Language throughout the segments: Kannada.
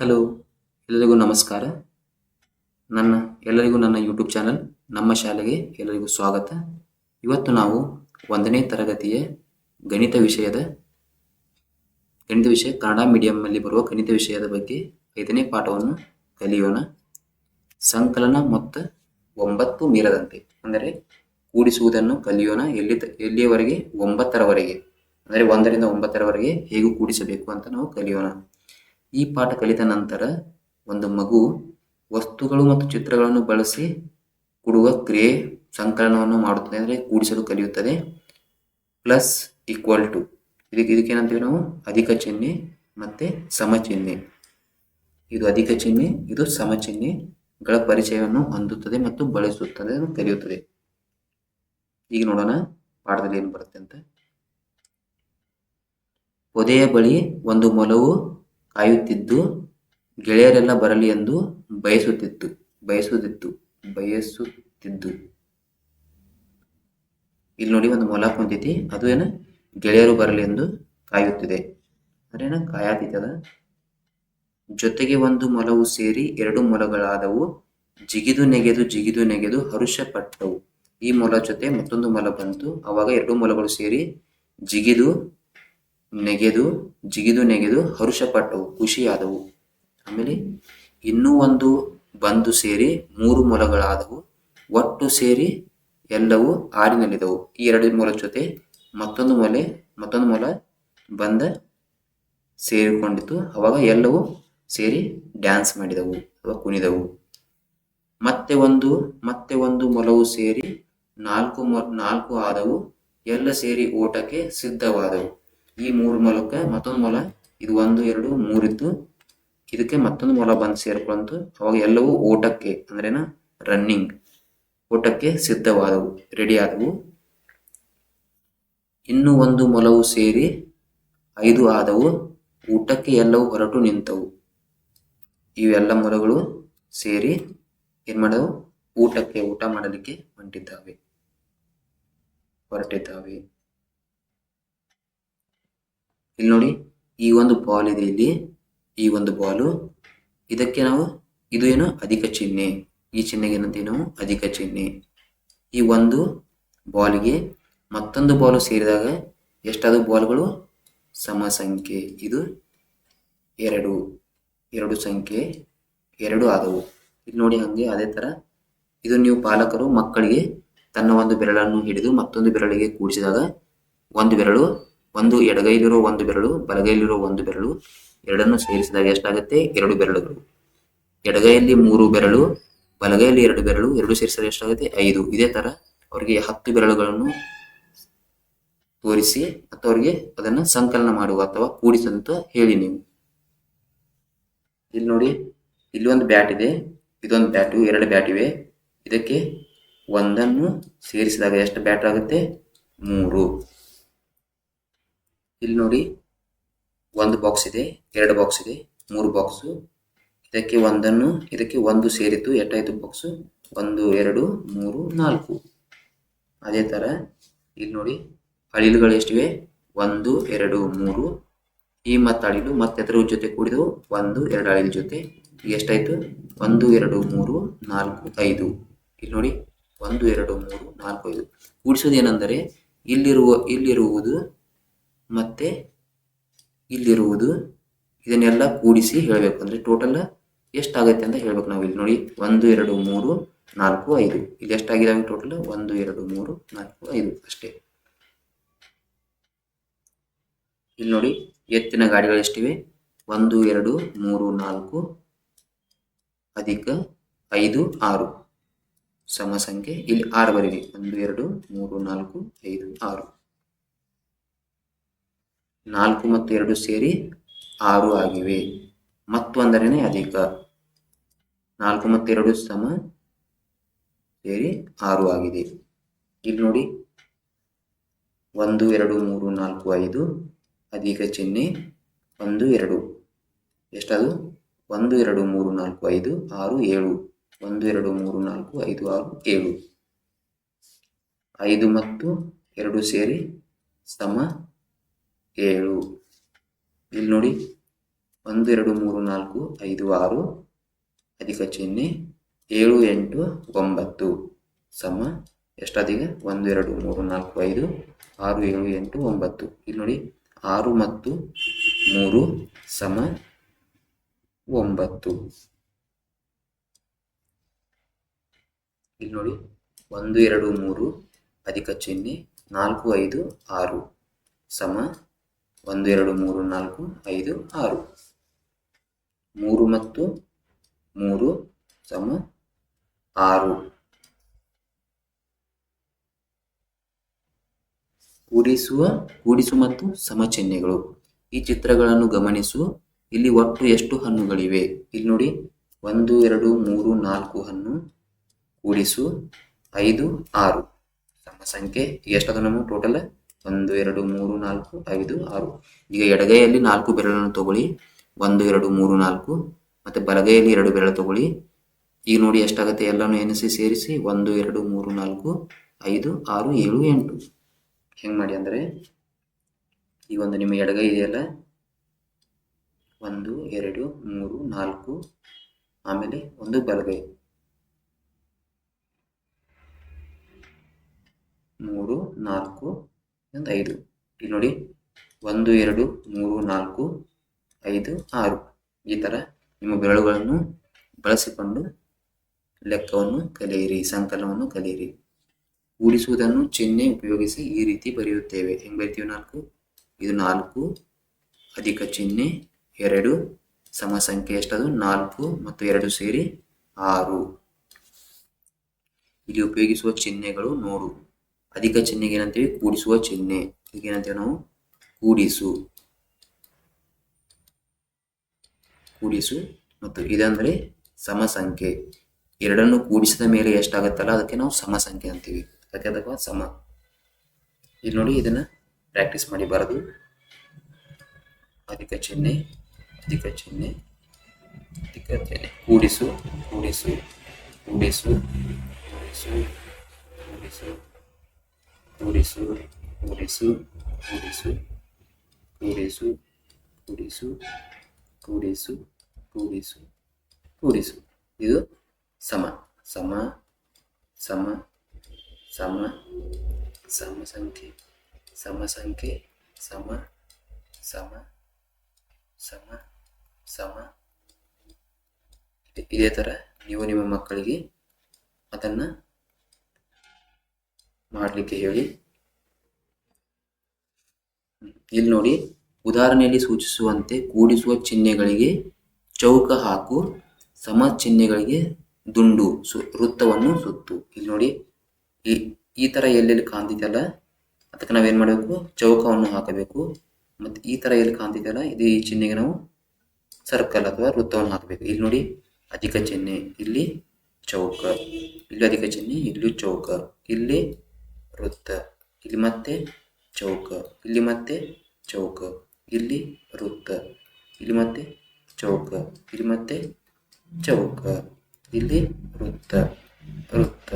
ಹಲೋ ಎಲ್ಲರಿಗೂ ನಮಸ್ಕಾರ. ನನ್ನ, ಎಲ್ಲರಿಗೂ ನನ್ನ ಯೂಟ್ಯೂಬ್ ಚಾನಲ್ ನಮ್ಮ ಶಾಲೆಗೆ ಎಲ್ಲರಿಗೂ ಸ್ವಾಗತ. ಇವತ್ತು ನಾವು ಒಂದನೇ ತರಗತಿಯ ಗಣಿತ ವಿಷಯದ, ಗಣಿತ ವಿಷಯ ಕನ್ನಡ ಮೀಡಿಯಂನಲ್ಲಿ ಬರುವ ಗಣಿತ ವಿಷಯದ ಬಗ್ಗೆ ಐದನೇ ಪಾಠವನ್ನು ಕಲಿಯೋಣ. ಸಂಕಲನ ಮೊತ್ತ ಒಂಬತ್ತು ಮೀರದಂತೆ. ಅಂದರೆ ಕೂಡಿಸುವುದನ್ನು ಕಲಿಯೋಣ. ಎಲ್ಲಿ ಎಲ್ಲಿಯವರೆಗೆ? ಒಂಬತ್ತರವರೆಗೆ. ಅಂದರೆ ಒಂದರಿಂದ ಒಂಬತ್ತರವರೆಗೆ ಹೇಗೂ ಕೂಡಿಸಬೇಕು ಅಂತ ನಾವು ಕಲಿಯೋಣ. ಈ ಪಾಠ ಕಲಿತ ನಂತರ ಒಂದು ಮಗು ವಸ್ತುಗಳು ಮತ್ತು ಚಿತ್ರಗಳನ್ನು ಬಳಸಿ ಕೊಡುವ ಕ್ರಿಯೆ ಸಂಕಲನವನ್ನು ಮಾಡುತ್ತದೆ, ಅಂದರೆ ಕೂಡಿಸಲು ಕಲಿಯುತ್ತದೆ. Plus equal to. ಇದಕ್ಕೆ ಇದಕ್ಕೇನಂತೀವಿ ನಾವು? ಅಧಿಕ ಚಿಹ್ನೆ ಮತ್ತು ಸಮ ಚಿಹ್ನೆ ಇದು ಅಧಿಕ ಚಿಹ್ನೆ, ಇದು ಸಮ ಚಿಹ್ನೆಗಳ ಪರಿಚಯವನ್ನು ಹೊಂದುತ್ತದೆ ಮತ್ತು ಬಳಸುತ್ತದೆ ಕಲಿಯುತ್ತದೆ. ಈಗ ನೋಡೋಣ ಪಾಠದಲ್ಲಿ ಏನು ಬರುತ್ತೆ ಅಂತ. ಪೊದೆಯ ಬಳಿ ಒಂದು ಮೊಲವು ಕಾಯುತ್ತಿದ್ದು, ಗೆಳೆಯರೆಲ್ಲ ಬರಲಿ ಎಂದು ಬಯಸುತ್ತಿತ್ತು ಬಯಸುತ್ತಿತ್ತು ಬಯಸುತ್ತಿದ್ದು. ಇಲ್ಲಿ ನೋಡಿ ಒಂದು ಮೊಲ ಕುಂತೈತಿ ಅದು ಏನ? ಗೆಳೆಯರು ಬರಲಿ ಎಂದು ಕಾಯುತ್ತಿದೆ. ಅದೇನ ಕಾಯಾತಿತ್ತದ ಜೊತೆಗೆ ಒಂದು ಮೊಲವು ಸೇರಿ ಎರಡು ಮೊಲಗಳಾದವು. ಜಿಗಿದು ನೆಗೆದು ಜಿಗಿದು ನೆಗೆದು ಹರುಷಪಟ್ಟವು. ಈ ಮೊಲ ಜೊತೆ ಮತ್ತೊಂದು ಮೊಲ ಬಂತು. ಅವಾಗ ಎರಡು ಮೊಲಗಳು ಸೇರಿ ಜಿಗಿದು ನೆಗೆದು, ಜಿಗಿದು ನೆಗೆದು ಹರುಷಪಟ್ಟವು, ಖುಷಿಯಾದವು. ಆಮೇಲೆ ಇನ್ನೂ ಒಂದು ಬಂದು ಸೇರಿ ಮೂರು ಮೊಲಗಳಾದವು. ಒಟ್ಟು ಸೇರಿ ಎಲ್ಲವೂ ಆಡಿನಲ್ಲಿದ್ದವು ಈ ಎರಡು ಮೊಲ ಜೊತೆ ಮತ್ತೊಂದು ಮೊಲೆ, ಮತ್ತೊಂದು ಮೊಲ ಬಂದ ಸೇರಿಕೊಂಡಿತು ಅವಾಗ ಎಲ್ಲವೂ ಸೇರಿ ಡ್ಯಾನ್ಸ್ ಮಾಡಿದವು, ಅಥವಾ ಕುಣಿದವು. ಮತ್ತೆ ಒಂದು ಮತ್ತೆ ಒಂದು ಮೊಲವು ಸೇರಿ ನಾಲ್ಕು ಮೊ, ನಾಲ್ಕು ಆದವು. ಎಲ್ಲ ಸೇರಿ ಓಟಕ್ಕೆ ಸಿದ್ಧವಾದವು. ಈ ಮೂರು ಮೊಲಕ್ಕೆ ಮತ್ತೊಂದು ಮೊಲ, ಇದು ಒಂದು, ಎರಡು, ಮೂರಿತ್ತು. ಇದಕ್ಕೆ ಮತ್ತೊಂದು ಮೊಲ ಬಂದು ಸೇರ್ಕೊಂತು ಅವಾಗ ಎಲ್ಲವೂ ಓಟಕ್ಕೆ, ಅಂದ್ರೇನ ರನ್ನಿಂಗ್ ಓಟಕ್ಕೆ ಸಿದ್ಧವಾದವು ರೆಡಿ ಆದವು. ಇನ್ನು ಒಂದು ಮೊಲವು ಸೇರಿ ಐದು ಆದವು. ಊಟಕ್ಕೆ ಎಲ್ಲವೂ ಹೊರಟು ನಿಂತವು. ಇವೆಲ್ಲ ಮೊಲಗಳು ಸೇರಿ ಏನ್ ಮಾಡವು ಊಟಕ್ಕೆ, ಊಟ ಮಾಡಲಿಕ್ಕೆ ಹೊಂಟಿದ್ದಾವೆ, ಹೊರಟಿದ್ದಾವೆ. ಇಲ್ಲಿ ನೋಡಿ, ಈ ಒಂದು ಬಾಲ್ ಇದೆ ಇಲ್ಲಿ. ಈ ಒಂದು ಬಾಲು, ಇದಕ್ಕೆ ನಾವು, ಇದು ಏನು? ಅಧಿಕ ಚಿಹ್ನೆ. ಈ ಚಿಹ್ನೆಗೆ ಏನಂತೀವಿ ನಾವು? ಅಧಿಕ ಚಿಹ್ನೆ. ಈ ಒಂದು ಬಾಲಿಗೆ ಮತ್ತೊಂದು ಬಾಲು ಸೇರಿದಾಗ ಎಷ್ಟಾದ ಬಾಲ್ಗಳು? ಸಮ ಸಂಖ್ಯೆ ಇದು ಎರಡು. ಎರಡು ಸಂಖ್ಯೆ ಎರಡು ಆದವು. ಇಲ್ಲಿ ನೋಡಿ ಹಂಗೆ ಅದೇ ತರ ಇದು ನೀವು ಪಾಲಕರು ಮಕ್ಕಳಿಗೆ ತನ್ನ ಒಂದು ಬೆರಳನ್ನು ಹಿಡಿದು ಮತ್ತೊಂದು ಬೆರಳಿಗೆ ಕೂಡಿಸಿದಾಗ ಒಂದು ಬೆರಳು ಒಂದು ಎಡಗೈಲಿರೋ ಒಂದು ಬೆರಳು, ಬಲಗೈಲಿರೋ ಒಂದು ಬೆರಳು, ಎರಡನ್ನು ಸೇರಿಸಿದಾಗ ಎಷ್ಟಾಗುತ್ತೆ? ಎರಡು ಬೆರಳುಗಳು. ಎಡಗೈಯಲ್ಲಿ ಮೂರು ಬೆರಳು, ಬಲಗೈಯಲ್ಲಿ ಎರಡು ಬೆರಳು, ಎರಡು ಸೇರಿಸಿದಾಗ ಎಷ್ಟಾಗುತ್ತೆ? ಐದು. ಇದೇ ತರ ಅವರಿಗೆ ಹತ್ತು ಬೆರಳುಗಳನ್ನು ತೋರಿಸಿ ಮತ್ತು ಅವರಿಗೆ ಅದನ್ನು ಸಂಕಲನ ಮಾಡುವ ಅಥವಾ ಕೂಡಿಸಂತ ಹೇಳಿ ನೀವು. ಇಲ್ಲಿ ನೋಡಿ, ಇಲ್ಲಿ ಒಂದು ಬ್ಯಾಟ್ ಇದೆ, ಇದೊಂದು ಬ್ಯಾಟು, ಎರಡು ಬ್ಯಾಟ್ ಇವೆ. ಇದಕ್ಕೆ ಒಂದನ್ನು ಸೇರಿಸಿದಾಗ ಎಷ್ಟು ಬ್ಯಾಟ್ ಆಗುತ್ತೆ? ಮೂರು. ಇಲ್ಲಿ ನೋಡಿ ಒಂದು ಬಾಕ್ಸ್ ಇದೆ, ಎರಡು ಬಾಕ್ಸ್ ಇದೆ, ಮೂರು ಬಾಕ್ಸು ಇದಕ್ಕೆ ಒಂದನ್ನು, ಇದಕ್ಕೆ ಒಂದು ಸೇರಿತು ಎಷ್ಟಾಯಿತು ಬಾಕ್ಸು ಒಂದು, ಎರಡು, ಮೂರು, ನಾಲ್ಕು. ಅದೇ ಥರ ಇಲ್ಲಿ ನೋಡಿ ಅಳಿಲುಗಳು ಎಷ್ಟಿವೆ? ಒಂದು, ಎರಡು, ಮೂರು. ಈ ಮತ್ತು ಅಳಿಲು ಮತ್ತೆ ಅದರ ಜೊತೆ ಕೂಡಿದವು. ಒಂದು, ಎರಡು ಅಳಿಲು ಜೊತೆ. ಎಷ್ಟಾಯಿತು? ಒಂದು, ಎರಡು, ಮೂರು, ನಾಲ್ಕು, ಐದು. ಇಲ್ಲಿ ನೋಡಿ ಒಂದು, ಎರಡು, ಮೂರು, ನಾಲ್ಕು, ಐದು. ಕೂಡಿಸೋದು ಏನೆಂದರೆ ಇಲ್ಲಿರುವ, ಇಲ್ಲಿರುವುದು ಮತ್ತೆ ಇಲ್ಲಿರುವುದು ಇದನ್ನೆಲ್ಲ ಕೂಡಿಸಿ ಹೇಳಬೇಕು. ಅಂದರೆ ಟೋಟಲ್ ಎಷ್ಟಾಗುತ್ತೆ ಅಂತ ಹೇಳಬೇಕು ನಾವು ಇಲ್ಲಿ ನೋಡಿ. ಒಂದು, ಎರಡು, ಮೂರು, ನಾಲ್ಕು, ಐದು. ಇಲ್ಲಿ ಎಷ್ಟಾಗಿದ್ದಾವೆ ಟೋಟಲ್ ಒಂದು, ಎರಡು, ಮೂರು, ನಾಲ್ಕು, ಐದು ಅಷ್ಟೇ. ಇಲ್ಲಿ ನೋಡಿ, ಎತ್ತಿನ ಗಾಡಿಗಳು ಎಷ್ಟಿವೆ? ಒಂದು, ಎರಡು, ಮೂರು, ನಾಲ್ಕು, ಅಧಿಕ ಐದು, ಆರು. ಸಮ ಸಂಖ್ಯೆ ಇಲ್ಲಿ ಆರು ಬರೀರಿ. ಒಂದು, ಎರಡು, ಮೂರು, ನಾಲ್ಕು, ಐದು, ಆರು. ನಾಲ್ಕು ಮತ್ತು ಎರಡು ಸೇರಿ ಆರು ಆಗಿವೆ. ಮತ್ತೊಂದರೇನೆ ಅಧಿಕ. ನಾಲ್ಕು ಮತ್ತು ಎರಡು ಸಮ ಸೇರಿ ಆರು ಆಗಿದೆ. ಇಲ್ಲಿ ನೋಡಿ. ಒಂದು, ಎರಡು, ಮೂರು, ನಾಲ್ಕು, ಐದು, ಅಧಿಕ ಚಿಹ್ನೆ ಒಂದು, ಎರಡು. ಎಷ್ಟದು? ಒಂದು, ಎರಡು, ಮೂರು, ನಾಲ್ಕು, ಐದು, ಆರು, ಏಳು. ಒಂದು, ಎರಡು, ಮೂರು, ನಾಲ್ಕು, ಐದು, ಆರು, ಏಳು. ಐದು ಮತ್ತು ಎರಡು ಸೇರಿ ಸಮ ಏಳು. ಇಲ್ಲಿ ನೋಡಿ. ಒಂದು, ಎರಡು, ಮೂರು, ನಾಲ್ಕು, ಐದು, ಆರು, ಅಧಿಕ ಚಿಹ್ನೆ, ಏಳು, ಎಂಟು, ಒಂಬತ್ತು. ಸಮ ಎಷ್ಟಾದೀಗ? ಒಂದು, ಎರಡು, ಮೂರು, ನಾಲ್ಕು, ಐದು, ಆರು, ಏಳು, ಎಂಟು, ಒಂಬತ್ತು. ಇಲ್ಲಿ ನೋಡಿ. ಆರು ಮತ್ತು ಮೂರು ಸಮ ಒಂಬತ್ತು. ಇಲ್ಲಿ ನೋಡಿ. ಒಂದು, ಎರಡು, ಮೂರು, ಅಧಿಕ ಚಿಹ್ನೆ, ನಾಲ್ಕು, ಐದು, ಆರು. ಸಮ ಒಂದು ಎರಡು ಮೂರು ನಾಲ್ಕು ಐದು ಆರು. ಮೂರು ಮತ್ತು ಮೂರು ಸಮ ಆರು. ಕೂಡಿಸುವ, ಕೂಡಿಸು ಮತ್ತು ಸಮಚಿಹ್ನೆಗಳು ಈ ಚಿತ್ರಗಳನ್ನು ಗಮನಿಸು. ಇಲ್ಲಿ ಒಟ್ಟು ಎಷ್ಟು ಹಣ್ಣುಗಳಿವೆ? ಇಲ್ಲಿ ನೋಡಿ, ಒಂದು, ಎರಡು, ಮೂರು, ನಾಲ್ಕು ಹಣ್ಣು ಕೂಡಿಸು, ಐದು, ಆರು. ಸಮ ಸಂಖ್ಯೆ ಎಷ್ಟದ ನಮ್ಮ ಟೋಟಲ್? ಒಂದು, ಎರಡು, ಮೂರು, ನಾಲ್ಕು, ಐದು, ಆರು. ಈಗ ಎಡಗೈಯಲ್ಲಿ ನಾಲ್ಕು ಬೆರಳನ್ನು ತಗೊಳ್ಳಿ. ಒಂದು, ಎರಡು, ಮೂರು, ನಾಲ್ಕು. ಮತ್ತೆ ಬಲಗೈಯಲ್ಲಿ ಎರಡು ಬೆರಳು ತಗೊಳ್ಳಿ. ಈಗ ನೋಡಿ ಎಷ್ಟಾಗುತ್ತೆ? ಎಲ್ಲನೂ ಎನಿಸಿ ಸೇರಿಸಿ ಒಂದು, ಎರಡು, ಮೂರು, ನಾಲ್ಕು, ಐದು, ಆರು, ಏಳು, ಎಂಟು. ಹೆಂಗೆ ಮಾಡಿ ಅಂದರೆ ಈ ಒಂದು ನಿಮ್ಮ ಎಡಗೈ ಇದೆಯಲ್ಲ? ಒಂದು, ಎರಡು, ಮೂರು, ನಾಲ್ಕು. ಆಮೇಲೆ ಒಂದು ಬಲಗೈ. ಮೂರು, ನಾಲ್ಕು ಒಂದು ಐದು ಇಲ್ಲಿ ನೋಡಿ, ಒಂದು, ಎರಡು, ಮೂರು, ನಾಲ್ಕು, ಐದು, ಆರು. ಈ ಥರ ನಿಮ್ಮ ಬೆರಳುಗಳನ್ನು ಬಳಸಿಕೊಂಡು ಲೆಕ್ಕವನ್ನು ಕಲಿಯಿರಿ, ಸಂಕಲನವನ್ನು ಕಲಿಯಿರಿ. ಕೂಡಿಸುವುದನ್ನು ಚಿಹ್ನೆ ಉಪಯೋಗಿಸಿ ಈ ರೀತಿ ಬರೆಯುತ್ತೇವೆ. ಹೆಂಗೆ ಬರಿತೀವಿ ನಾಲ್ಕು? ಇದು ನಾಲ್ಕು, ಅಧಿಕ ಚಿಹ್ನೆ, ಎರಡು ಸಮ ಸಂಖ್ಯೆ ಎಷ್ಟದು? ನಾಲ್ಕು ಮತ್ತು ಎರಡು ಸೇರಿ ಆರು. ಇಲ್ಲಿ ಉಪಯೋಗಿಸುವ ಚಿಹ್ನೆಗಳು ನೋಡು. ಅಧಿಕ ಚಿಹ್ನೆಗೆ ಏನಂತೀವಿ? ಕೂಡಿಸುವ ಚಿಹ್ನೆ. ಏನಂತೀವಿ ನಾವು? ಕೂಡಿಸು. ಕೂಡಿಸು. ಮತ್ತು ಇದಂದ್ರೆ ಸಮಸಂಖ್ಯೆ. ಎರಡನ್ನು ಕೂಡಿಸಿದ ಮೇಲೆ ಎಷ್ಟಾಗುತ್ತಲ್ಲ, ಅದಕ್ಕೆ ನಾವು ಸಮಸಂಖ್ಯೆ ಅಂತೀವಿ. ಅದಕ್ಕೆ ಅದಕ್ಕೆ ಸಮ. ಇಲ್ಲಿ ನೋಡಿ, ಇದನ್ನ ಪ್ರಾಕ್ಟೀಸ್ ಮಾಡಿ ಅಧಿಕ ಚಿಹ್ನೆ ಅಧಿಕ ಚಿಹ್ನೆ ಅಧಿಕ ಚಿಹ್ನೆ. ಕೂಡಿಸು ಕೂಡಿಸು ಕೂಡಿಸು ಕೂಡಿಸು ಕೂಡಿಸು. Udesu, Udesu, Udesu, Udesu, Udesu, Udesu, Udesu, Udesu. Itu sama, sama, sama, sama, sama sangke, sama sangke, sama, sama, sama, sama. tera ಥರ ನೀವು ನಿಮ್ಮ ಮಕ್ಕಳಿಗೆ ಮಾಡಲಿಕ್ಕೆ ಹೇಳಿ. ಇಲ್ಲಿ ನೋಡಿ, ಉದಾಹರಣೆಯಲ್ಲಿ ಸೂಚಿಸುವಂತೆ ಕೂಡಿಸುವ ಚಿಹ್ನೆಗಳಿಗೆ ಚೌಕ ಹಾಕು, ಸಮ ಚಿಹ್ನೆಗಳಿಗೆ ದುಂಡು, ಸು, ವೃತ್ತವನ್ನು ಸುತ್ತು. ಇಲ್ಲಿ ನೋಡಿ, ಈ ಈ ಥರ ಎಲ್ಲೆಲ್ಲಿ ಕಾಣ್ತಿದೆಯಲ್ಲ, ಅದಕ್ಕೆ ನಾವೇನು ಮಾಡಬೇಕು? ಚೌಕವನ್ನು ಹಾಕಬೇಕು. ಮತ್ತು ಈ ಥರ ಎಲ್ಲಿ ಕಾಣ್ತಿದೆಯಲ್ಲ, ಇದು ಈ ಚಿಹ್ನೆಗೆ ನಾವು ಸರ್ಕಲ್ ಅಥವಾ ವೃತ್ತವನ್ನು ಹಾಕಬೇಕು. ಇಲ್ಲಿ ನೋಡಿ, ಅಧಿಕ ಚಿಹ್ನೆ, ಇಲ್ಲಿ ಚೌಕ, ಇಲ್ಲಿ ಅಧಿಕ ಚಿಹ್ನೆ, ಇಲ್ಲಿ ಚೌಕ, ಇಲ್ಲಿ ವೃತ್ತ. ಇಲ್ಲಿ ಮತ್ತೆ ಚೌಕ. ಇಲ್ಲಿ ಮತ್ತೆ ಚೌಕ. ಇಲ್ಲಿ ವೃತ್ತ. ಇಲ್ಲಿ ಮತ್ತೆ ಚೌಕ. ಇಲ್ಲಿ ಮತ್ತೆ ಚೌಕ. ಇಲ್ಲಿ ವೃತ್ತ. ವೃತ್ತ.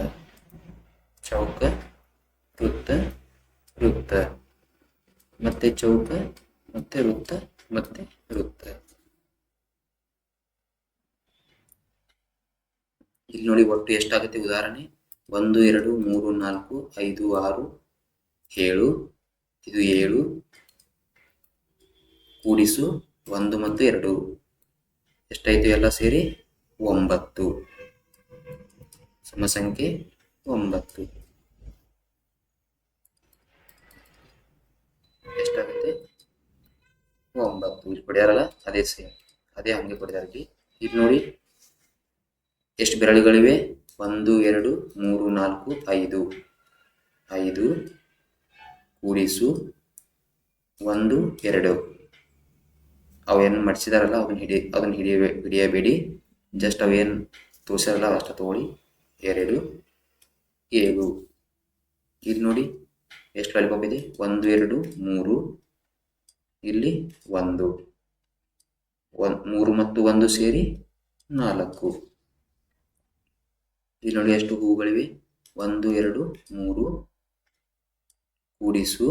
ಚೌಕ. ವೃತ್ತ. ವೃತ್ತ. ಮತ್ತೆ ಚೌಕ. ಮತ್ತೆ ವೃತ್ತ. ಮತ್ತೆ ವೃತ್ತ. ಇಲ್ಲಿ ನೋಡಿ ಒಟ್ಟು ಎಷ್ಟಾಗುತ್ತೆ ಉದಾಹರಣೆ? ಒಂದು, ಎರಡು, ಮೂರು, ನಾಲ್ಕು, ಐದು, ಆರು, ಏಳು, ಇದು ಏಳು. ಕೂಡಿಸು ಒಂದು ಮತ್ತು ಎರಡು. ಎಷ್ಟಾಯಿತು ಎಲ್ಲ ಸೇರಿ? ಒಂಬತ್ತು. ಸಮಸಂಖ್ಯೆ ಒಂಬತ್ತು. ಎಷ್ಟಾಗುತ್ತೆ? ಒಂಬತ್ತು. ಇಲ್ಲಿ ಕೊಡ್ಯಾರಲ್ಲ ಅದೇ ಸೇಮ್ ಅದೇ ಹಂಗೆ ಇಲ್ಲಿ ಇಲ್ಲಿ ನೋಡಿ, ಎಷ್ಟು ಬೆರಳುಗಳಿವೆ? ಒಂದು, ಎರಡು, ಮೂರು, ನಾಲ್ಕು, ಐದು. ಐದು ಕೂಡಿಸು. ಒಂದು, ಎರಡು. ಅವೇನು ಮಡಿಸಿದಾರಲ್ಲ ಅದನ್ನ ಹಿಡಿ ಅದನ್ನ ಹಿಡಿಯ ಹಿಡಿಯಬೇಡಿ. ಜಸ್ಟ್ ಅವೇನು ತೋರಿಸಾರಲ್ಲ ಅಷ್ಟು ತೊಗೊಳ್ಳಿ. ಎರಡು, ಏಳು. ಇಲ್ಲಿ ನೋಡಿ, ಎಷ್ಟು ಲಾಲಿಪಾಪ್ ಇದೆ? ಒಂದು, ಎರಡು, ಮೂರು. ಇಲ್ಲಿ ಒಂದು. ಒನ್, ಮೂರು ಮತ್ತು ಒಂದು ಸೇರಿ ನಾಲ್ಕು. ಇಲ್ಲಿ ನೋಡಿ ಎಷ್ಟು ಹೂಗಳಿವೆ? ಒಂದು, ಎರಡು, ಮೂರು ಕೂಡಿಸು.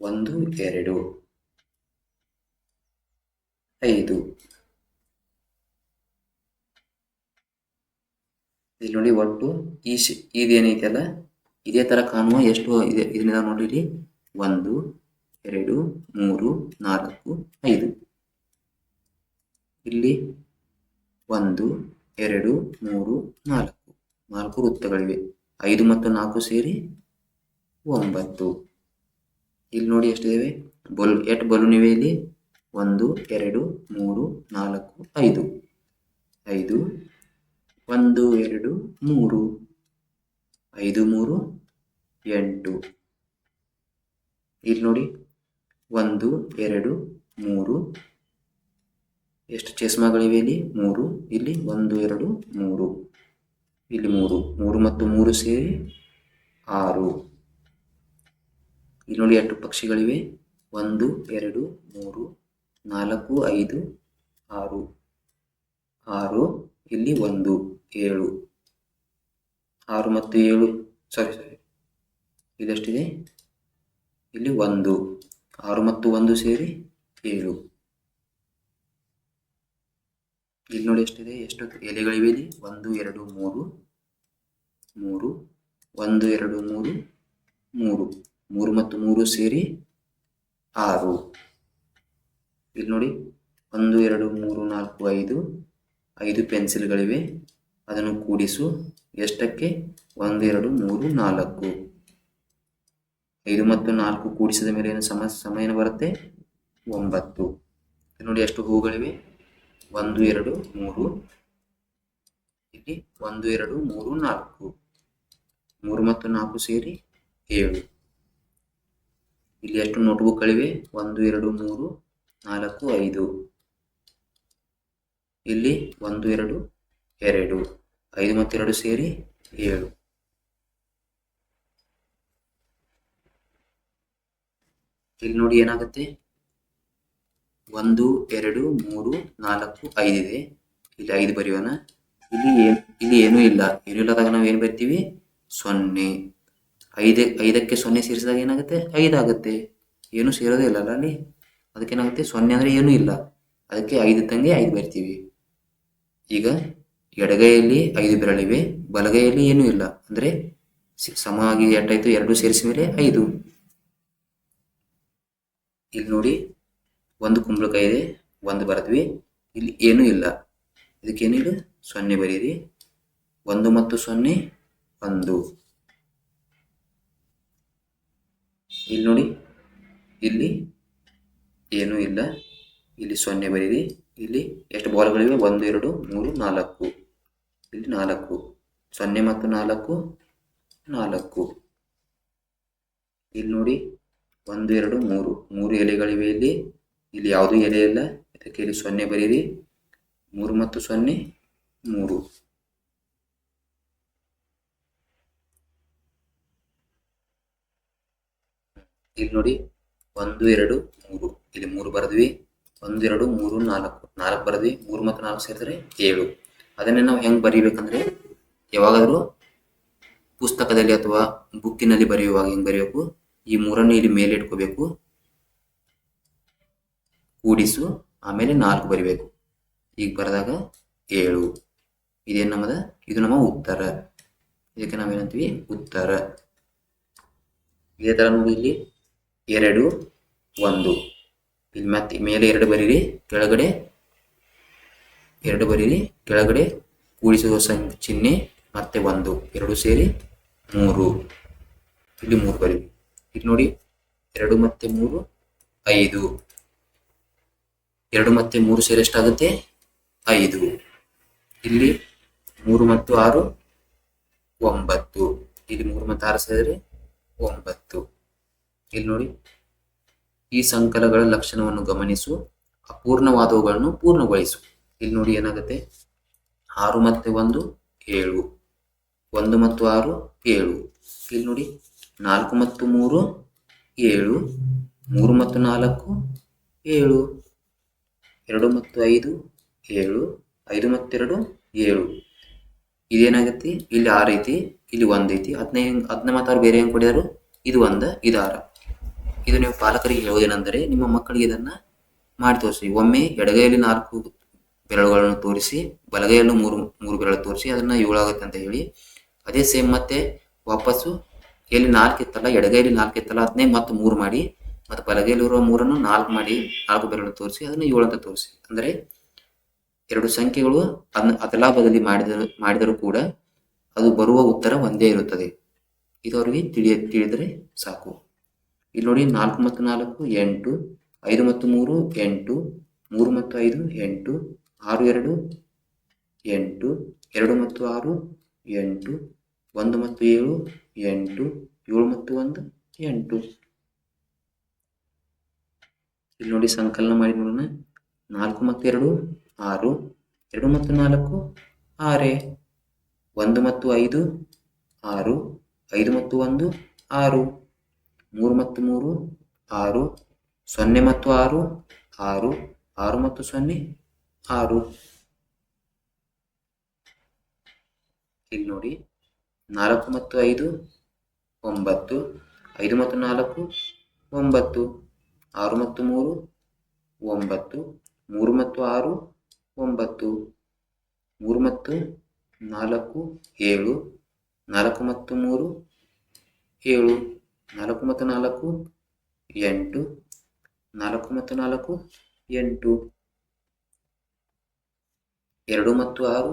ಒಂದು, ಎರಡು. ಐದು. ಇಲ್ಲಿ ನೋಡಿ ಒಟ್ಟು ಈ ಶ್ ಇದೇನೈತಲ್ಲ ಇದೇ ತರ ಕಾಣುವ ಎಷ್ಟು ಇದೆ? ಇದನ್ನ ನೋಡಿ ಇಲ್ಲಿ ಒಂದು, ಎರಡು, ಮೂರು, ನಾಲ್ಕು, ಐದು. ಇಲ್ಲಿ ಒಂದು ಎರಡು, ಮೂರು, ನಾಲ್ಕು. ನಾಲ್ಕು ವೃತ್ತಗಳಿವೆ. ಐದು ಮತ್ತು ನಾಲ್ಕು ಸೇರಿ ಒಂಬತ್ತು. ಇಲ್ಲಿ ನೋಡಿ ಎಷ್ಟಿವೆ ಬಲ್, ಎಟ್ ಬಲೂನ್ ಇವೆ ಇಲ್ಲಿ? ಒಂದು, ಎರಡು, ಮೂರು, ನಾಲ್ಕು, ಐದು. ಐದು, ಒಂದು, ಎರಡು, ಮೂರು. ಐದು, ಮೂರು, ಎಂಟು. ಇಲ್ಲಿ ನೋಡಿ. ಒಂದು, ಎರಡು, ಮೂರು ಎಷ್ಟು ಚಸ್ಮಾಗಳಿವೆ ಇಲ್ಲಿ? ಮೂರು. ಇಲ್ಲಿ ಒಂದು, ಎರಡು, ಮೂರು. ಇಲ್ಲಿ ಮೂರು. ಮೂರು ಮತ್ತು ಮೂರು ಸೇರಿ ಆರು. ಇಲ್ಲಿ ನೋಡಿ ಎಷ್ಟು ಪಕ್ಷಿಗಳಿವೆ. ಒಂದು, ಎರಡು, ಮೂರು, ನಾಲ್ಕು, ಐದು, ಆರು. ಆರು, ಇಲ್ಲಿ ಒಂದು, ಏಳು. ಆರು ಮತ್ತು ಏಳು. ಸಾರಿ ಸಾರಿ ಇದೆಷ್ಟಿದೆ? ಇಲ್ಲಿ ಒಂದು. ಆರು ಮತ್ತು ಒಂದು ಸೇರಿ ಏಳು. ಇಲ್ಲಿ ನೋಡಿ ಎಷ್ಟಿದೆ? ಎಷ್ಟು ಎಲೆಗಳಿವೆ ಇಲ್ಲಿ? ಒಂದು, ಎರಡು, ಮೂರು. ಮೂರು, ಒಂದು, ಎರಡು, ಮೂರು ಮೂರು. ಮೂರು ಮತ್ತು ಮೂರು ಸೇರಿ ಆರು. ಇಲ್ಲಿ ನೋಡಿ, ಒಂದು, ಎರಡು, ಮೂರು, ನಾಲ್ಕು, ಐದು. ಐದು ಪೆನ್ಸಿಲ್ಗಳಿವೆ. ಅದನ್ನು ಕೂಡಿಸು. ಎಷ್ಟಕ್ಕೆ? ಒಂದು, ಎರಡು, ಮೂರು, ನಾಲ್ಕು. ಐದು ಮತ್ತು ನಾಲ್ಕು ಕೂಡಿಸಿದ ಮೇಲೆ ಏನು ಸಮ ಸಮಯ ಬರುತ್ತೆ? ಒಂಬತ್ತು. ನೋಡಿ, ಎಷ್ಟು ಹೂಗಳಿವೆ? ಒಂದು, ಎರಡು, ಮೂರು. ಇಲ್ಲಿ ಒಂದು, ಎರಡು, ಮೂರು, ನಾಲ್ಕು. ಮೂರು ಮತ್ತು ನಾಲ್ಕು ಸೇರಿ ಏಳು. ಇಲ್ಲಿ ಎಷ್ಟು ನೋಟ್ಬುಕ್ಗಳಿವೆ ಒಂದು, ಎರಡು, ಮೂರು, ನಾಲ್ಕು, ಐದು. ಇಲ್ಲಿ ಒಂದು, ಎರಡು ಎರಡು. ಐದು ಮತ್ತು ಎರಡು ಸೇರಿ ಏಳು. ಇಲ್ಲಿ ನೋಡಿ ಏನಾಗುತ್ತೆ? ಒಂದು, ಎರಡು, ಮೂರು, ನಾಲ್ಕು, ಐದು ಇದೆ. ಇಲ್ಲಿ ಐದು ಬರೆಯೋಣ. ಇಲ್ಲಿ ಏನ್, ಇಲ್ಲಿ ಏನೂ ಇಲ್ಲ. ಏನೂ ಇಲ್ಲದಾಗ ನಾವು ಏನು ಬರ್ತೀವಿ? ಸೊನ್ನೆ. ಐದು, ಐದಕ್ಕೆ ಸೊನ್ನೆ ಸೇರಿಸಿದಾಗ ಏನಾಗುತ್ತೆ? ಐದಾಗುತ್ತೆ. ಏನು ಸೇರೋದೇ ಇಲ್ಲ ಅಲ್ಲ? ಅಲ್ಲಿ ಅದಕ್ಕೆ ಏನಾಗುತ್ತೆ? ಸೊನ್ನೆ ಅಂದರೆ ಏನೂ ಇಲ್ಲ. ಅದಕ್ಕೆ ಐದು ತಂಗೆ ಐದು ಬರ್ತೀವಿ. ಈಗ ಎಡಗೈಯಲ್ಲಿ ಐದು ಬೆರಳಿವೆ, ಬಲಗೈಯಲ್ಲಿ ಏನೂ ಇಲ್ಲ. ಅಂದರೆ ಸಮವಾಗಿ ಎಟ್ಟಾಯಿತು ಎರಡು ಸೇರಿಸಿದ ಮೇಲೆ ಐದು. ಇಲ್ಲಿ ನೋಡಿ. ಒಂದು ಕುಂಬಳಕಾಯಿ ಇದೆ, ಒಂದು ಬರೆದ್ವಿ. ಇಲ್ಲಿ ಏನೂ ಇಲ್ಲ. ಇದಕ್ಕೇನಿಲ್ಲ ಸೊನ್ನೆ ಬರೀರಿ. ಒಂದು ಮತ್ತು ಸೊನ್ನೆ, ಒಂದು. ಇಲ್ಲಿ ನೋಡಿ, ಇಲ್ಲಿ ಏನೂ ಇಲ್ಲ. ಇಲ್ಲಿ ಸೊನ್ನೆ ಬರೀರಿ. ಇಲ್ಲಿ ಎಷ್ಟು ಬಾಲ್ಗಳಿವೆ? ಒಂದು, ಎರಡು, ಮೂರು, ನಾಲ್ಕು. ಇಲ್ಲಿ ನಾಲ್ಕು. ಸೊನ್ನೆ ಮತ್ತು ನಾಲ್ಕು ನಾಲ್ಕು. ಇಲ್ಲಿ ನೋಡಿ, ಒಂದು, ಎರಡು, ಮೂರು. ಮೂರು ಎಲೆಗಳಿವೆ ಇಲ್ಲಿ. ಇಲ್ಲಿ ಯಾವುದು ಎಲೆ ಇಲ್ಲ. ಇದಕ್ಕೆ ಇಲ್ಲಿ ಸೊನ್ನೆ ಬರೀರಿ. ಮೂರು ಮತ್ತು ಸೊನ್ನೆ, ಮೂರು. ಇಲ್ಲಿ ನೋಡಿ, ಒಂದು, ಎರಡು, ಮೂರು. ಇಲ್ಲಿ ಮೂರು ಬರೆದ್ವಿ. ಒಂದು, ಎರಡು, ಮೂರು, ನಾಲ್ಕು. ನಾಲ್ಕು ಬರೆದ್ವಿ. ಮೂರು ಮತ್ತು ನಾಲ್ಕು ಸೇರಿದ್ರೆ ಏಳು. ಅದನ್ನೇ ನಾವು ಹೆಂಗೆ ಬರೀಬೇಕಂದ್ರೆ, ಯಾವಾಗಾದರೂ ಪುಸ್ತಕದಲ್ಲಿ ಅಥವಾ ಬುಕ್ಕಿನಲ್ಲಿ ಬರೆಯುವಾಗ ಹೆಂಗೆ ಬರೆಯಬೇಕು ಈ ಮೂರನ್ನು ಇಲ್ಲಿ ಮೇಲೆ ಇಟ್ಕೋಬೇಕು ಕೂಡಿಸು, ಆಮೇಲೆ ನಾಲ್ಕು ಬರಿಬೇಕು. ಈಗ ಬರೆದಾಗ ಏಳು. ಇದೇನು ನಮ್ಮದ? ಇದು ನಮ್ಮ ಉತ್ತರ. ಇದಕ್ಕೆ ನಾವೇನಂತೀವಿ? ಉತ್ತರ. ಇದೇ ಥರ ನೋಡಿ ಇಲ್ಲಿ. ಎರಡು, ಒಂದು. ಇಲ್ಲಿ ಮತ್ತೆ ಮೇಲೆ ಎರಡು ಬರೀರಿ, ಕೆಳಗಡೆ ಎರಡು ಬರೀರಿ, ಕೆಳಗಡೆ ಕೂಡಿಸುವ ಸಂ, ಚಿಹ್ನೆ ಮತ್ತೆ ಒಂದು. ಎರಡು ಸೇರಿ ಮೂರು. ಇಲ್ಲಿ ಮೂರು ಬರೀರಿ. ಇಲ್ಲಿ ನೋಡಿ, ಎರಡು ಮತ್ತೆ ಮೂರು, ಐದು. ಎರಡು ಮತ್ತೆ ಮೂರು ಸೇರಿ ಎಷ್ಟಾಗುತ್ತೆ? ಐದು. ಇಲ್ಲಿ ಮೂರು ಮತ್ತು ಆರು, ಒಂಬತ್ತು. ಇಲ್ಲಿ ಮೂರು ಮತ್ತು ಆರು ಸೇರಿದ್ರೆ ಒಂಬತ್ತು. ಇಲ್ಲಿ ನೋಡಿ, ಈ ಸಂಕಲಗಳ ಲಕ್ಷಣವನ್ನು ಗಮನಿಸು. ಅಪೂರ್ಣವಾದವುಗಳನ್ನು ಪೂರ್ಣಗೊಳಿಸು. ಇಲ್ಲಿ ನೋಡಿ ಏನಾಗುತ್ತೆ? ಆರು ಮತ್ತೆ ಒಂದು, ಏಳು. ಒಂದು ಮತ್ತು ಆರು, ಏಳು. ಇಲ್ಲಿ ನೋಡಿ, ನಾಲ್ಕು ಮತ್ತು ಮೂರು, ಏಳು. ಮೂರು ಮತ್ತು ನಾಲ್ಕು, ಏಳು. ಎರಡು ಮತ್ತು ಐದು, ಏಳು. ಐದು ಮತ್ತೆರಡು ಏಳು. ಇದೇನಾಗತ್ತೆ? ಇಲ್ಲಿ ಆರು ಐತಿ, ಇಲ್ಲಿ ಒಂದು ಐತಿ. ಹದಿನೈದು ಅದನ್ನ ಮಾತಾರು ಬೇರೆ ಹೆಂಗೆ ಕೊಡಿದಾರು ಇದು ಒಂದ, ಇದು ಆರ. ಇದು ನೀವು ಪಾಲಕರಿಗೆ ಹೇಳುವುದೇನೆಂದರೆ, ನಿಮ್ಮ ಮಕ್ಕಳಿಗೆ ಇದನ್ನ ಮಾಡಿ ತೋರಿಸಿ. ಒಮ್ಮೆ ಎಡಗೈಯಲ್ಲಿ ನಾಲ್ಕು ಬೆರಳುಗಳನ್ನು ತೋರಿಸಿ, ಬಲಗೈಯಲ್ಲಿ ಮೂರು ಮೂರು ಬೆರಳು ತೋರಿಸಿ, ಅದನ್ನ ಏಳಾಗುತ್ತೆ ಅಂತ ಹೇಳಿ, ಅದೇ ಸೇಮ್ ಮತ್ತೆ ವಾಪಸ್ಸು, ಎಲ್ಲಿ ನಾಲ್ಕು ಇತ್ತಲ್ಲ ಎಡಗೈಲಿ ನಾಲ್ಕು ಇತ್ತಲ್ಲ ಅದನ್ನೇ ಮತ್ತೆ ಮೂರು ಮಾಡಿ ಮತ್ತು ಬಲಗೈಲಿರುವ ಮೂರನ್ನು ನಾಲ್ಕು ಮಾಡಿ ನಾಲ್ಕು ಬೆರಳು ತೋರಿಸಿ, ಅದನ್ನು ಏಳು ಅಂತ ತೋರಿಸಿ. ಅಂದರೆ ಎರಡು ಸಂಖ್ಯೆಗಳು ಅದನ್ನ ಅದಲಾಭದಲ್ಲಿ ಬದಲಿ ಮಾಡಿದರು, ಮಾಡಿದರೂ ಕೂಡ ಅದು ಬರುವ ಉತ್ತರ ಒಂದೇ ಇರುತ್ತದೆ. ಇದು ಅವರಿಗೆ ತಿಳಿಯ, ತಿಳಿದರೆ ಸಾಕು. ಇಲ್ಲಿ ನೋಡಿ ನಾಲ್ಕು ಮತ್ತು ನಾಲ್ಕು, ಎಂಟು, ಐದು ಮತ್ತು ಮೂರು, ಎಂಟು, ಮೂರು ಮತ್ತು ಐದು, ಎಂಟು, ಆರು ಎರಡು, ಎಂಟು, ಎರಡು ಮತ್ತು ಆರು, ಎಂಟು, ಒಂದು ಮತ್ತು ಏಳು, ಎಂಟು, ಏಳು ಮತ್ತು ಒಂದು, ಎಂಟು. ಇಲ್ಲಿ ನೋಡಿ ಸಂಕಲನ ಮಾಡಿ ನೋಡೋಣ. ನಾಲ್ಕು ಮತ್ತು ಎರಡು, ಆರು. ಎರಡು ಮತ್ತು ನಾಲ್ಕು, ಆರೇ. ಒಂದು ಮತ್ತು ಐದು, ಆರು. ಐದು ಮತ್ತು ಒಂದು, ಆರು. ಮೂರು ಮತ್ತು ಮೂರು, ಆರು. ಸೊನ್ನೆ ಮತ್ತು ಆರು ಆರು. ಆರು ಮತ್ತು ಸೊನ್ನೆ, ಆರು. ಇಲ್ಲಿ ನೋಡಿ, ನಾಲ್ಕು ಮತ್ತು ಐದು, ಒಂಬತ್ತು. ಐದು ಮತ್ತು ನಾಲ್ಕು, ಒಂಬತ್ತು. ಆರು ಮತ್ತು ಮೂರು ಒಂಬತ್ತು ಮೂರು ಮತ್ತು ಆರು, ಒಂಬತ್ತು ಮೂರು ಮತ್ತು ನಾಲ್ಕು, ಏಳು ನಾಲ್ಕು ಮತ್ತು ಮೂರು ಏಳು ನಾಲ್ಕು ಮತ್ತು ನಾಲ್ಕು ಎಂಟು ನಾಲ್ಕು ಮತ್ತು ನಾಲ್ಕು ಎಂಟು ಎರಡು ಮತ್ತು ಆರು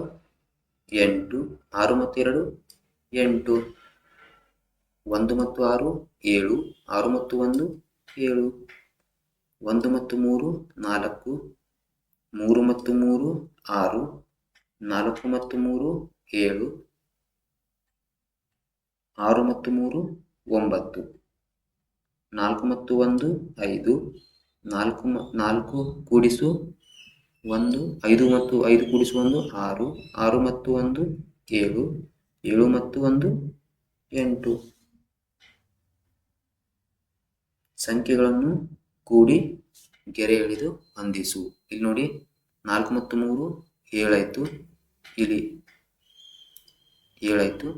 ಎಂಟು ಆರು ಮತ್ತು ಎರಡು ಎಂಟು ಒಂದು ಮತ್ತು ಆರು ಏಳು ಆರು ಮತ್ತು ಒಂದು ಏಳು. ಒಂದು ಮತ್ತು ಮೂರು, ನಾಲ್ಕು, ಮೂರು ಮತ್ತು ಮೂರು, ಆರು, ನಾಲ್ಕು ಮತ್ತು ಮೂರು, ಏಳು, ಆರು ಮತ್ತು ಮೂರು, ಒಂಬತ್ತು, ನಾಲ್ಕು ಮತ್ತು ಒಂದು, ಐದು, ನಾಲ್ಕು ನಾಲ್ಕು ಕೂಡಿಸು ಒಂದು, ಐದು ಮತ್ತು ಐದು ಕೂಡಿಸು ಒಂದು, ಆರು ಆರು ಮತ್ತು ಒಂದು, ಏಳು ಏಳು ಮತ್ತು ಒಂದು, ಎಂಟು. ಸಂಖ್ಯೆಗಳನ್ನು ಕೂಡಿ ಗೆರೆ ಎಳೆದು ಹೊಂದಿಸು ಇಲ್ಲಿ ನೋಡಿ, ನಾಲ್ಕು ಮತ್ತು ಮೂರು, ಏಳಾಯ್ತು. ಇಲ್ಲಿ ಏಳಾಯ್ತು.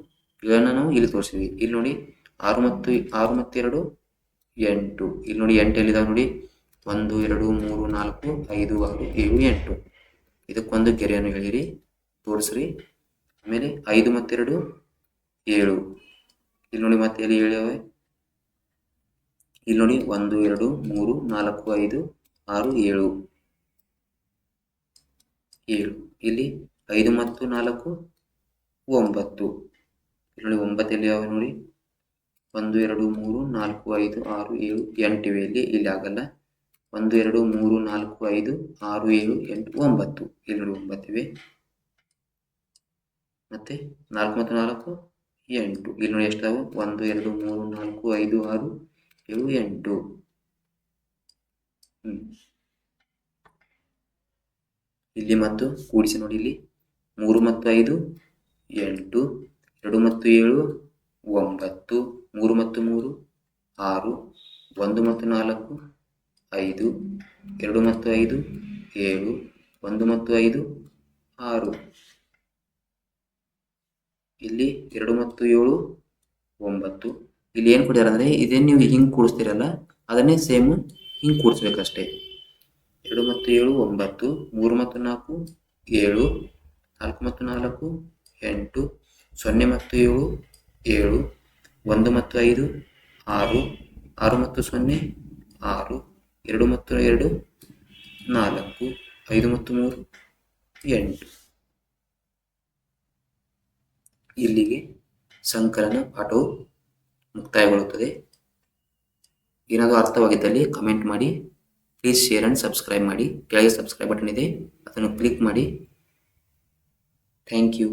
ಏಳನ್ನ ನಾವು ಇಲ್ಲಿ ತೋರಿಸಿದ್ವಿ. ಇಲ್ಲಿ ನೋಡಿ, ಆರು ಮತ್ತು ಆರು ಮತ್ತು ಎರಡು ಎಂಟು. ಇಲ್ಲಿ ನೋಡಿ, ಎಂಟು ಎಲ್ಲಿದಾವೆ ನೋಡಿ? ಒಂದು, ಎರಡು, ಮೂರು, ನಾಲ್ಕು, ಐದು, ಆರು, ಏಳು, ಎಂಟು. ಇದಕ್ಕೊಂದು ಗೆರೆಯನ್ನು ಎಳೀರಿ ತೋರಿಸ್ರಿ. ಆಮೇಲೆ ಐದು ಮತ್ತೆರಡು, ಏಳು. ಇಲ್ಲಿ ನೋಡಿ ಮತ್ತೆ ಎಲ್ಲಿ ಏಳವೆ ಇಲ್ಲಿ ನೋಡಿ, ಒಂದು, ಎರಡು, ಮೂರು, ನಾಲ್ಕು, ಐದು, ಆರು, ಏಳು. ಏಳು. ಇಲ್ಲಿ ಐದು ಮತ್ತು ನಾಲ್ಕು, ಒಂಬತ್ತು. ಇಲ್ಲಿ ನೋಡಿ ಒಂಬತ್ತಲ್ಲಿ ಯಾವ ನೋಡಿ? ಒಂದು, ಎರಡು, ಮೂರು, ನಾಲ್ಕು, ಐದು, ಆರು, ಏಳು ಎಂಟಿವೆ ಇಲ್ಲಿ ಇಲ್ಲಿ ಆಗಲ್ಲ. ಒಂದು, ಎರಡು, ಮೂರು, ನಾಲ್ಕು, ಐದು, ಆರು, ಏಳು, ಎಂಟು, ಒಂಬತ್ತು. ಇಲ್ಲಿ ನೋಡಿ ಒಂಬತ್ತಿವೆ ಮತ್ತೆ ನಾಲ್ಕು ಮತ್ತು ನಾಲ್ಕು, ಎಂಟು. ಇಲ್ಲಿ ನೋಡಿ ಎಷ್ಟಾವು ಒಂದು, ಎರಡು, ಮೂರು, ನಾಲ್ಕು, ಐದು, ಆರು ಏಳು ಎಂಟು ಹ್ಮ್ ಇಲ್ಲಿ ಮತ್ತು ಕೂಡಿಸಿ ನೋಡಿ ಇಲ್ಲಿ. ಮೂರು ಮತ್ತು ಐದು, ಎಂಟು, ಎರಡು ಮತ್ತು ಏಳು, ಒಂಬತ್ತು, ಮೂರು ಮತ್ತು ಮೂರು, ಆರು, ಒಂದು ಮತ್ತು ನಾಲ್ಕು, ಐದು, ಎರಡು ಮತ್ತು ಐದು, ಏಳು, ಒಂದು ಮತ್ತು ಐದು, ಆರು. ಇಲ್ಲಿ ಎರಡು ಮತ್ತು ಏಳು, ಒಂಬತ್ತು ಇಲ್ಲಿ ಏನು ಕೊಡ್ಯಾರ ಅಂದರೆ ಇದೇನು ನೀವು ಹಿಂಗೆ ಕೂಡಿಸ್ತೀರಲ್ಲ, ಅದನ್ನೇ ಸೇಮ್ ಹಿಂಗೆ ಕೂಡಿಸ್ಬೇಕಷ್ಟೇ. ಎರಡು ಮತ್ತು ಏಳು, ಒಂಬತ್ತು, ಮೂರು ಮತ್ತು ನಾಲ್ಕು, ಏಳು, ನಾಲ್ಕು ಮತ್ತು ನಾಲ್ಕು, ಎಂಟು, ಸೊನ್ನೆ ಮತ್ತು ಏಳು ಏಳು, ಒಂದು ಮತ್ತು ಐದು, ಆರು ಆರು ಮತ್ತು ಸೊನ್ನೆ, ಆರು, ಎರಡು ಮತ್ತು ಎರಡು, ನಾಲ್ಕು, ಐದು ಮತ್ತು ಮೂರು, ಎಂಟು. ಇಲ್ಲಿಗೆ ಸಂಕಲನ ಪಾಠವು ಮುಕ್ತಾಯಗೊಳ್ಳುತ್ತದೆ. ಏನಾದರೂ ಅರ್ಥವಾಗಿದ್ದಲ್ಲಿ ಕಮೆಂಟ್ ಮಾಡಿ ಪ್ಲೀಸ್ ಶೇರ್ ಆ್ಯಂಡ್ ಸಬ್ಸ್ಕ್ರೈಬ್ ಮಾಡಿ. ಕೆಳಗೆ ಸಬ್ಸ್ಕ್ರೈಬ್ ಬಟನ್ ಇದೆ, ಅದನ್ನು ಕ್ಲಿಕ್ ಮಾಡಿ. Thank you